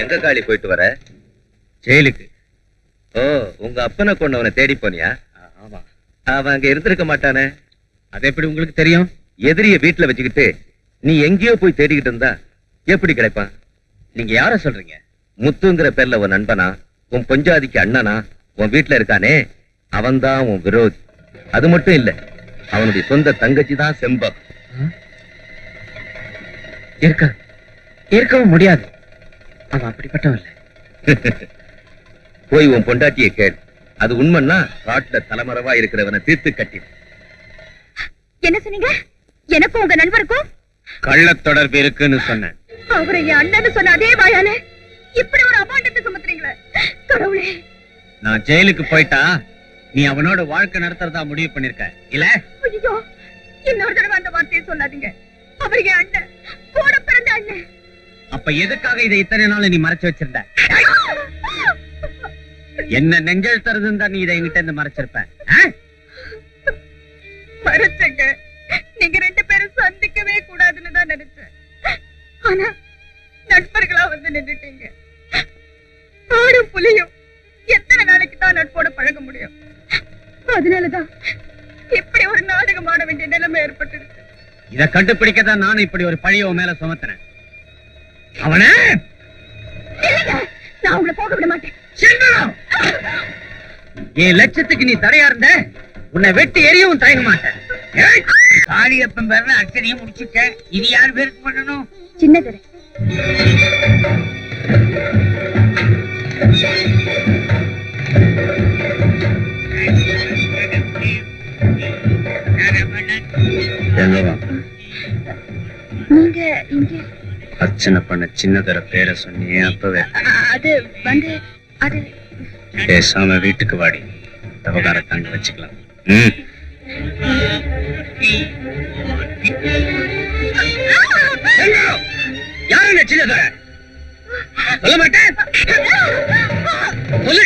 எங்க காளி போயிட்டு வர? ஜெயிலுக்கு. ஓ உங்க அப்பனை கொண்டவனை தேடி போனியா? ஆமா. அவன் அங்க இருந்திருக்க மாட்டானே. அது எப்படி உங்களுக்கு தெரியும்? எதிரிய வீட்டுல வச்சுக்கிட்டு நீ எங்கேயோ போய் தேடிக்கிட்டு இருந்தா எப்படி கிடைப்பான்? நீங்க யார சொல்றீங்க? முத்துங்கிற பேர்ல உன் நண்பனா? உன் பொஞ்சாதிக்கு அண்ணனா? உன் வீட்டுல இருக்கானே? அவன்தான் உன் விரோதி. அது மட்டும் இல்ல அவனுடைய சொந்த தங்கச்சி தான் செம்பம் இருக்க? இருக்கவும் முடியாது. அவன் அப்படிப்பட்டவன் இல்ல போய் உன் பொண்டாட்டிய கேள். அது உண்மைன்னா காட்டுல தலைமறைவா இருக்கிறவனை தீர்த்து கட்டி என்ன சொன்னீங்க? எனக்கும் உங்க நண்பருக்கும்? கள்ள தொடர்பு இருக்குன்னு சொன்னேன். அவரை என் அண்ணன்னு சொன்ன அதே வாயால இப்படி ஒரு அபாண்டத்தை சுமத்துறீங்களே? கடவுளே. நான் ஜெயிலுக்கு போயிட்டா நீ அவனோட வாழ்க்கை நடத்துறதா முடிவு பண்ணிருக்க. இல்ல? ஐயோ இன்னொரு தடவை அந்த வார்த்தையை சொல்லாதீங்க. அவர் என் அண்ணன் கூட பிறந்த அண்ணன். அப்ப எதுக்காக இதை இத்தனை நாள் நீ மறைச்சு வச்சிருந்த? என்ன நெஞ்சல் தருதுன்னு நீ இதை என்கிட்ட இருந்து மறைச்சிருப்ப? மறைச்சங்க. நீங்க ரெண்டு பேரும் சந்திக்கவே கூடாதுன்னு தான் நினைச்சேன். ஆனா நண்பர்களா வந்து நின்னுட்டீங்க. ஆடும் புலியும் எத்தனை நாளைக்கு தான் நட்போட பழக முடியும்? அதனாலதான் இப்படி ஒரு நாடகம் ஆட வேண்டிய நிலைமை ஏற்பட்டுருச்சு இத கண்டுபிடிக்க தான் நானும் இப்படி ஒரு பழிய மேல சுமத்தினேன். அவன! நான் உங்களை போக விட மாட்டேன். செல்வம்! என் லட்சத்துக்கு நீ தடையா இருந்த உன்னை வெட்டி எரியவும் தயங்க மாட்டேன். காளியப்பன் பேர்ல அச்சனையும் முடிச்சுட்ட இது யார் பேருக்கு பண்ணணும்? சின்னதுரை. நீங்க இங்க அர்ச்சனை பண்ண சின்னதர பேரை சொன்னியே அப்பவே? அது வந்து அது பேசாம வீட்டுக்கு வாடி. தவகாரத்தை அங்க வச்சுக்கலாம். ம். செல்வம், யாரு இந்த சின்னதர சொல்ல மாட்டேன். சொல்லு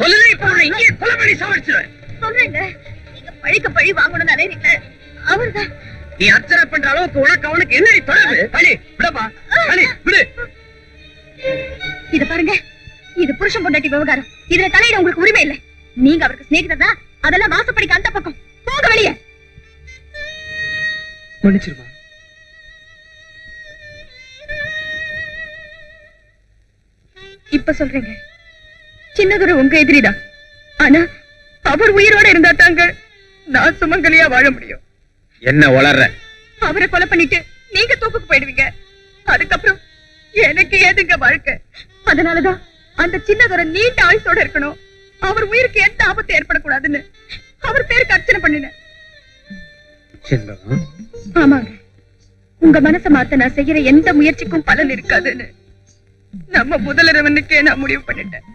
சொல்லல இப்ப இங்கே கொலை பண்ணி சாவடிச்சிருவேன் சொல்றேங்க. நீங்க பழிக்க பழி வாங்கணும்னு நினைக்கிறீங்க. அவர்தான். நீ அர்ச்சனை பண்ற அளவுக்கு உனக்கு அவனுக்கு என்ன தொடர்பு? களி விடப்பா களி விடு. இத பாருங்க. இது புருஷன் பொண்டாட்டி விவகாரம். இதுல தலையிட உங்களுக்கு உரிமை இல்லை. நீங்க அவருக்கு சிநேகிதர் தான். அதெல்லாம் வாசப்படிக்கு அந்த பக்கம். போங்க வெளியே. மன்னிச்சிருமா? இப்ப சொல்றீங்க. சின்னதுரை உங்க எதிரிதான் ஆனா அவர் உயிரோட இருந்தா தாங்க நான் சுமங்கலியா வாழ முடியும். என்ன வளர்ற அவரை கொலை பண்ணிட்டு நீங்க தூக்குக்கு போயிடுவீங்க. அதுக்கப்புறம் எனக்கு ஏதுங்க வாழ்க்கை? அதனாலதான் அந்த சின்னதொரு நீண்ட ஆயுசோட இருக்கணும். அவர் உயிருக்கு எந்த ஆபத்து ஏற்படக்கூடாதுன்னு அவர் பேருக்கு அர்ச்சனை பண்ணினேன். ஆமாங்க. உங்க மனச மாத்த நான் செய்யற எந்த முயற்சிக்கும் பலன் இருக்காதுன்னு. நம்ம முதலரவனுக்கே நான் முடிவு பண்ணிட்டேன்.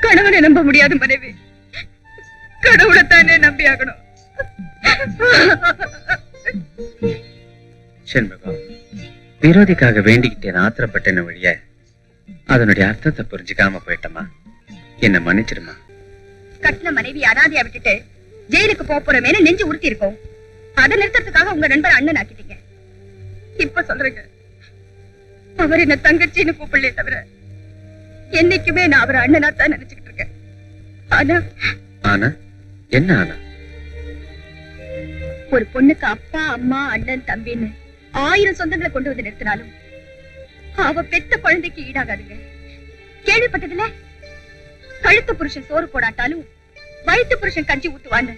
கணவனை நம்ப முடியாத மனைவி. கடவுளைத்தானே நம்பி ஆகணும். செண்பகம் விரோதிக்காக வேண்டிக்கிட்டேன் ஆத்திரப்பட்டேன வழிய அதனுடைய அர்த்தத்தை புரிஞ்சுக்காம போயிட்டமா என்ன மன்னிச்சிடுமா? கட்டின மனைவி அனாதையா விட்டுட்டு ஜெயிலுக்கு போப் போறமேனு நெஞ்சு உறுத்தி இருக்கும் அதை நிறுத்தறதுக்காக உங்க நண்பர் அண்ணன் ஆக்கிட்டீங்க. இப்ப சொல்றேங்க. அவர் என்ன தங்கச்சின்னு கூப்பிடலே தவிர என்னைக்குமே நான் அவர் அண்ணனா தான் நினைச்சுக்கிட்டு இருக்கேன். ஆனா ஆனா? என்ன ஆனா? ஒரு பொண்ணுக்கு அப்பா அம்மா அண்ணன் தம்பின்னு ஆயிரம் சொந்தங்களை கொண்டு வந்து நிறுத்தினாலும் அவ பெத்த குழந்தைக்கு ஈடாகாதுங்க. கேள்விப்பட்டதுல? கழுத்து புருஷன் சோறு போடாட்டாலும் வயிற்று புருஷன் கஞ்சி ஊத்துவான்னு.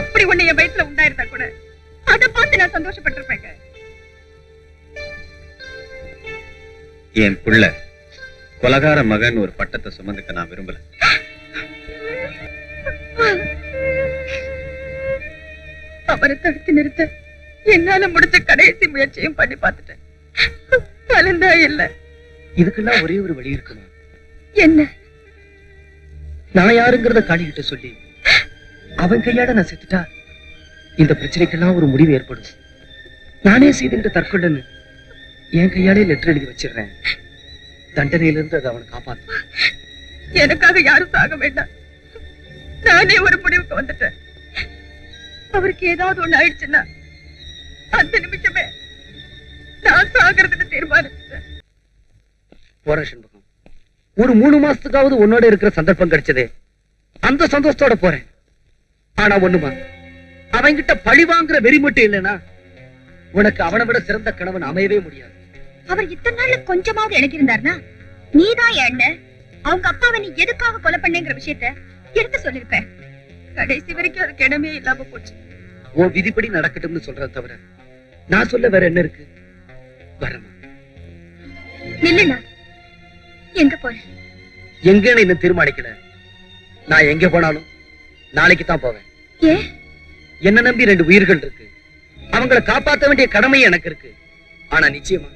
அப்படி ஒண்ணு என் வயிற்றுல உண்டாயிருந்தா கூட அதை பார்த்து நான் சந்தோஷப்பட்டிருப்பேங்க. என் புள்ள கொலகார மகன் ஒரு பட்டத்தை சுமந்துக்க நான் விரும்பல. அவரை தடுத்து நிறுத்த. என்னால முடிஞ்ச கடைசி முயற்சியும் பண்ணி பார்த்துட்டேன். பலந்தா இல்ல இதுக்கெல்லாம் ஒரே ஒரு வழி இருக்குமா என்ன? நான் யாருங்கிறத காளிகிட்ட சொல்லி அவன் கையாட நான் செத்துட்டா இந்த பிரச்சனைக்கெல்லாம் ஒரு முடிவு ஏற்படும். நானே செய்துகிட்ட தற்கொலைன்னு என் கையாலே லெட்டர் எழுதி வச்சிடுறேன். தண்டனையிலிருந்து அதை அவனை காப்பாத்து எனக்காக யாரும் சாக வேண்டாம். நானே ஒரு முடிவுக்கு வந்துட்டேன். அவருக்கு ஏதாவது ஒண்ணு ஆயிடுச்சுன்னா அந்த நிமிஷமே நான் போறேன் சண்முகம் ஒரு மூணு மாசத்துக்காவது உன்னோட இருக்கிற சந்தர்ப்பம் கிடைச்சதே. அந்த சந்தோஷத்தோட போறேன். ஆனா ஒண்ணுமா? அவன்கிட்ட பழி வாங்குற வெறி மட்டும் இல்லைன்னா உனக்கு அவனை விட சிறந்த கணவன் அமையவே முடியாது. அவர் இத்தனை நாள்ல கொஞ்சமாவது எனக்கு இருந்தாருன்னா நீதான் என் அண்ணன். அவங்க அப்பாவை நீ எதுக்காக கொலை பண்ணேங்கிற விஷயத்த எடுத்து சொல்லிருப்ப கடைசி வரைக்கும் அதுக்கு இடமே இல்லாம போச்சு. உன் விதிப்படி நடக்கட்டும்னு சொல்றத தவிர நான் சொல்ல வேற என்ன இருக்கு? வரமா நில்லுண்ணா. எங்க போற? எங்கன்னு இன்னும் தீர்மானிக்கல. நான் எங்க போனாலும் நாளைக்கு தான் போவேன். ஏ? என்ன நம்பி ரெண்டு உயிர்கள் இருக்கு. அவங்கள காப்பாத்த வேண்டிய கடமை எனக்கு இருக்கு. ஆனா நிச்சயமா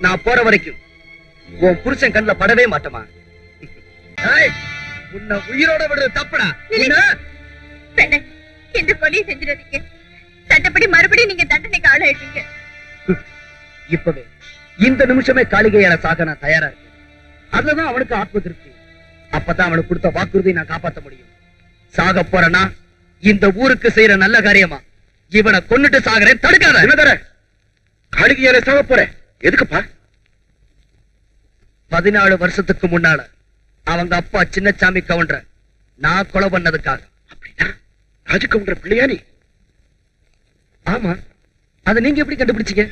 நான் போற வரைக்கும் உன் புருஷன் கண்ணுல படவே மாட்டமா உன்னை உயிரோட விடுறது தப்புடா. இந்த கொலையை செஞ்சிடாதீங்க. சட்டப்படி மறுபடியும் நீங்க தண்டனைக்கு ஆளாயிட்டீங்க. இப்பவே இந்த நிமிஷமே காளிகையால சாக நான் தயாரா இருக்கேன். அதுலதான் அவனுக்கு ஆத்ம திருப்தி. அப்பதான் அவனுக்கு கொடுத்த வாக்குறுதியை நான் காப்பாத்த முடியும். சாக போறேன்னா இந்த ஊருக்கு செய்யற நல்ல காரியமா? இவனை கொன்னுட்டு சாகுறேன் தடுக்காத. என்ன தர காளிகையால சாக போறேன். எதுக்குப்பா? பதினாலு வருஷத்துக்கு முன்னால அவங்க அப்பா சின்னசாமி கவுண்டர நான் கொலை பண்ணதுக்காக. அப்படின்னா ராஜு கவுண்டர பிள்ளையா நீ? ஆமா. அத நீங்க எப்படி கண்டுபிடிச்சீங்க?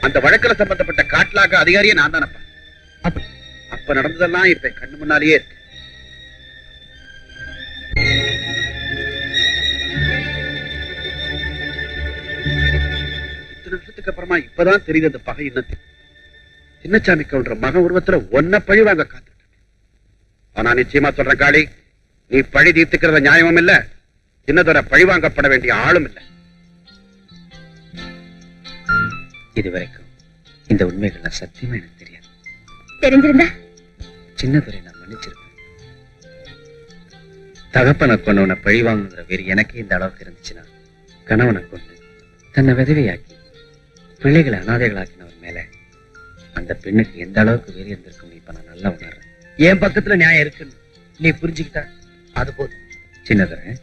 அந்த வழக்குல சம்பந்தப்பட்ட காட்லாக அதிகாரியே நான் தானப்பா அப்ப. அப்ப நடந்ததெல்லாம் இப்ப கண்ணு முன்னாலேயே இருக்கு. இத்தனை வருஷத்துக்கு அப்புறமா இப்பதான் தெரியுது அந்த பகை என்னது. சின்னசாமி கவுண்டர் மக உருவத்துல ஒன்ன பழி வாங்க காத்துட்டு ஆனா நிச்சயமா சொல்றேன் காளி நீ பழி தீர்த்துக்கிறத நியாயமும் இல்ல. சின்னதோட பழி வாங்கப்பட வேண்டிய ஆளும் இல்ல. இதுவரைக்கும் இந்த உண்மைகள்லாம் சத்தியமா எனக்கு தெரியாது. தெரிஞ்சிருந்தா? சின்னதுரை நான் மன்னிச்சிருப்பேன். தகப்பனை கொண்டவனை பழி வாங்குங்கிற வெறி எனக்கே இந்த அளவுக்கு இருந்துச்சுன்னா கணவனை கொண்டு தன்னை விதவையாக்கி பிள்ளைகளை அனாதைகளாக்கினவர் மேல அந்த பெண்ணுக்கு எந்த அளவுக்கு வெறி இருந்திருக்கும் இப்ப நான் நல்லா உணர்றேன். என் பக்கத்துல நியாயம் இருக்குன்னு நீ புரிஞ்சுக்கிட்ட? அது போதும். சின்னதுரை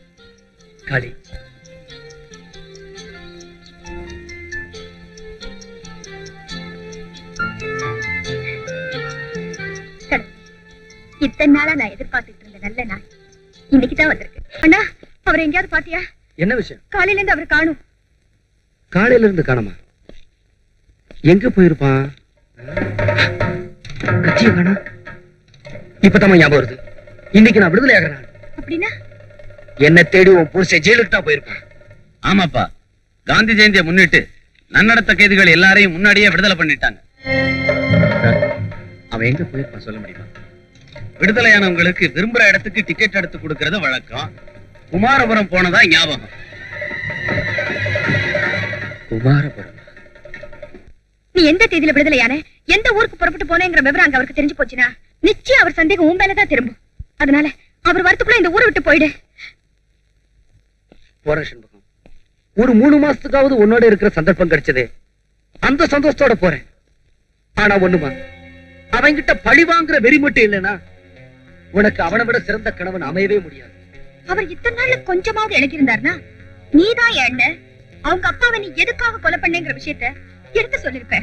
காளி. இத்தனை நாளா நான் எதிர்பார்த்துட்டு இருந்த நல்ல நாள் இன்னைக்கு தான் வந்திருக்கு. அண்ணா அவரை எங்கேயாவது பாத்தியா என்ன விஷயம்? காலையில இருந்து அவர் காணும். காலையில இருந்து காணமா? எங்க போயிருப்பான்? கட்சிய இப்பதான் ஞாபகம் வருது. இன்னைக்கு நான் விடுதலை ஆகிறேன் அப்படின்னா? என்ன தேடி உன் புருஷன் ஜெயிலுக்கு தான் போயிருப்பான். ஆமாப்பா. காந்தி ஜெயந்தியை முன்னிட்டு நன்னடத்த கைதிகள் எல்லாரையும் முன்னாடியே விடுதலை பண்ணிட்டாங்க. அவன் எங்க போயிருப்பான்? சொல்ல முடியுமா? விடுதலையானவங்களுக்கு விரும்புற இடத்துக்கு டிக்கெட் எடுத்து கொடுக்கறது வழக்கம். குமாரபுரம் போனதா ஞாபகம்? குமாரபுரம். நீ எந்த தேதியில விடுதலையான? எந்த ஊருக்கு புறப்பட்டு போனேங்கிற விவரம் அங்க அவருக்கு தெரிஞ்சு போச்சுன்னா நிச்சயம் அவர் சந்தேகம் உன் மேலதான் திரும்பும். அதனால அவர் வரத்துக்குள்ள இந்த ஊரை விட்டு போயிடு. போறேன் சண்முகம். ஒரு மூணு மாசத்துக்காவது உன்னோட இருக்கிற சந்தர்ப்பம் கிடைச்சதே. அந்த சந்தோஷத்தோட போறேன். ஆனா ஒண்ணுமா? அவன்கிட்ட பழி வாங்குற வெறி மட்டும் இல்லைன்னா உனக்கு அவனை விட சிறந்த கணவன் அமையவே முடியாது. அவர் இத்தனை நாள்ல கொஞ்சமாவது எனக்கு இருந்தாருன்னா நீதான் என் அண்ணன். அவங்க அப்பாவை நீ எதுக்காக கொலை பண்ணேங்கிற விஷயத்த எடுத்து சொல்லிருப்ப.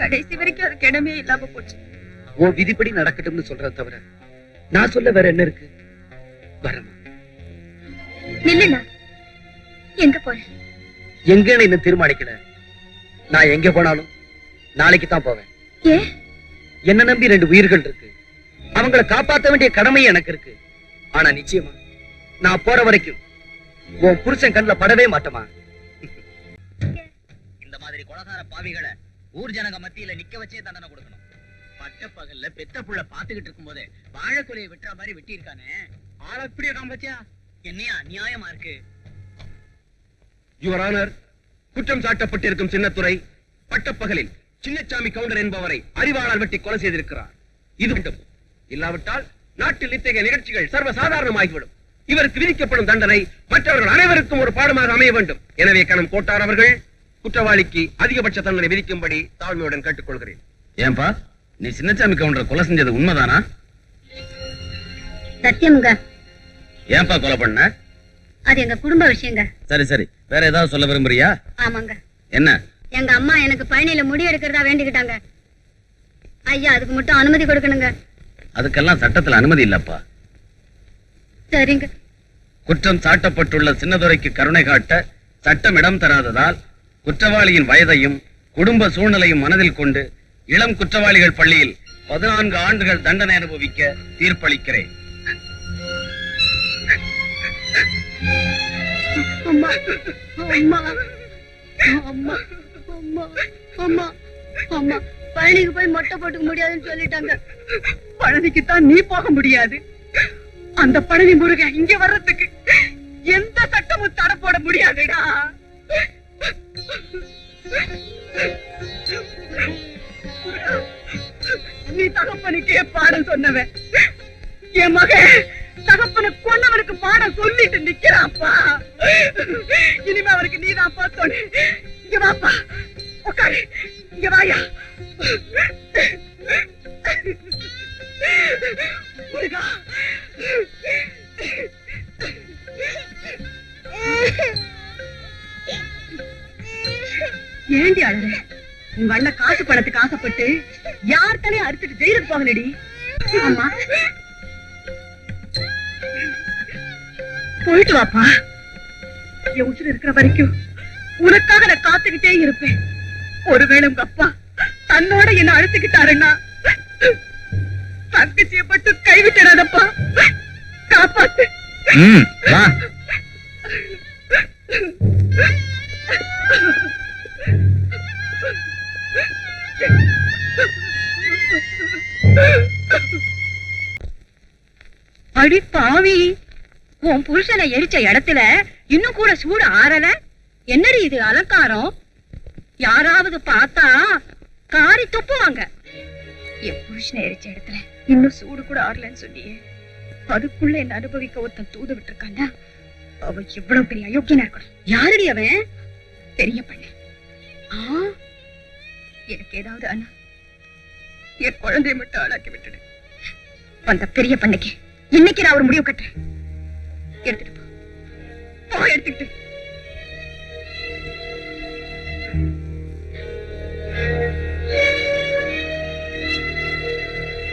கடைசி வரைக்கும் அதுக்கு இடமே இல்லாம போச்சு. உன் விதிப்படி நடக்கட்டும்னு சொல்றத தவிர நான் சொல்ல வேற என்ன இருக்கு? வரமா. நில்லுண்ணா. எங்க போற? எங்கன்னு இன்னும் தீர்மானிக்கல? நான் எங்க போனாலும் நாளைக்கு தான் போவேன் என்ன நம்பி ரெண்டு உயிர்கள் இருக்கு. அவங்களை காப்பாற்ற வேண்டிய கடமை எனக்கு இருக்கு. ஆனா நிச்சயமா நான் போற வரைக்கும் உன் புருஷன் கண்ணில் படவே மாட்டமா இந்த மாதிரி கொலகார பாவிகளை ஊர் ஜனங்க மத்தியில நிக்க வச்சே தண்டனை கொடுக்கணும். பட்ட பகல்ல பெத்த புள்ள பாத்துக்கிட்டு இருக்கும் போதே வாழைக்குலையை வெட்டுற மாதிரி வெட்டி இருக்கானே ஆள எப்படி இருக்கான் பத்தியா என்னையா அநியாயமா இருக்கு? யுவர் ஆனர் குற்றம் சாட்டப்பட்டிருக்கும் சின்னத்துறை பட்டப்பகலில் சின்னச்சாமி கவுண்டர் என்பவரை அறிவாளர் வெட்டி கொலை செய்திருக்கிறார். இது மட்டும். இல்லாவிட்டால் நாட்டில் இத்தகைய நிகழ்ச்சிகள் சர்வசாதாரணமாகிவிடும். இவருக்கு விதிக்கப்படும் தண்டனை மற்றவர்கள் அனைவருக்கும் ஒரு பாடமாக அமைய வேண்டும். எனவே கணம் கோட்டார் அவர்கள் குற்றவாளிக்கு அதிகபட்ச தண்டனை விதிக்கும்படி தாழ்மையுடன் கேட்டுக்கொள்கிறேன். ஏன்பா நீ சின்னசாமி கவுண்டர் கொலை செஞ்சது உண்மைதானா? சத்தியமுங்க. ஏன்பா கொலை பண்ண? அது எங்க குடும்ப விஷயங்க. சரி சரி. வேற ஏதாவது சொல்ல விரும்புறியா? ஆமாங்க. என்ன? எங்க அம்மா எனக்கு பழனியில முடி எடுக்கிறதா வேண்டிக்கிட்டாங்க. ஐயா அதுக்கு மட்டும் அனுமதி கொடுக்கணுங்க. அதுக்கெல்லாம் சட்டத்துல அனுமதி இல்லப்பா. சரிங்க. குற்றம் சாட்டப்பட்டுள்ள சின்னதுரைக்கு கருணை காட்ட சட்டம் இடம் தராததால் குற்றவாளியின் வயதையும் குடும்ப சூழ்நிலையும் மனதில் கொண்டு இளம் குற்றவாளிகள் பள்ளியில் பதினான்கு ஆண்டுகள் தண்டனை அனுபவிக்க தீர்ப்பளிக்கிறேன். அம்மா அம்மா அம்மா அம்மா அம்மா அம்மா. பழனிக்கு போய் மொட்டை போட்டுக்க முடியாதுன்னு சொல்லிட்டாங்க. பழனிக்கு தான் நீ போக முடியாது. அந்த பழனி முருகன் இங்க வர்றதுக்கு எந்த சட்டமும் தடை போட முடியாதுடா. நீ தகப்பனுக்கே பாடம் சொன்னவன். என் மகன் தகப்பனை கொண்டவனுக்கு பாடம் சொல்லிட்டு நிக்கிறான்ப்பா. இனிமே அவருக்கு நீதான் பார்த்தோன்னு இங்க வாப்பா. உட்காரு இங்க வாயா. ஏண்டி அழற உங்க அண்ணன் காசு பணத்துக்கு ஆசைப்பட்டு யார் தலையை அறுத்துட்டு ஜெயிலுக்கு போகலடி அம்மா. போயிட்டு வாப்பா. என் உசுறு இருக்கிற வரைக்கும் உனக்காக நான் காத்துக்கிட்டே இருப்பேன். ஒருவேளை உங்க அப்பா தன்னோட என்ன அழுத்துக்கிட்டாருன்னா தங்கச்சியை மட்டும் கைவிட்டுறாதப்பா காப்பாத்து அடி பாவி. உன் புருஷனை எரிச்ச இடத்துல இன்னும் கூட சூடு ஆறல? என்னடி இது அலங்காரம்? யாராவது பார்த்தா காரி துப்புவாங்க. என் புருஷனை எரிச்ச இடத்துல இன்னும் சூடு கூட ஆறலன்னு சொன்னியே அதுக்குள்ள என்ன அனுபவிக்க ஒருத்தன் தூது விட்டுருக்காண்டா அவ எவ்வளவு பெரிய அயோக்கியனா இருக்கணும். யாரடி அவன்? பெரிய பண்ண எனக்கு ஏதாவது அண்ணா. என் குழந்தைய மட்டும் ஆளாக்கி விட்டுடு. அந்த பெரிய பண்ணைக்கு இன்னைக்கு நான் ஒரு முடிவு கட்டுறேன். எடுத்துட்டு போ எடுத்துக்கிட்டு.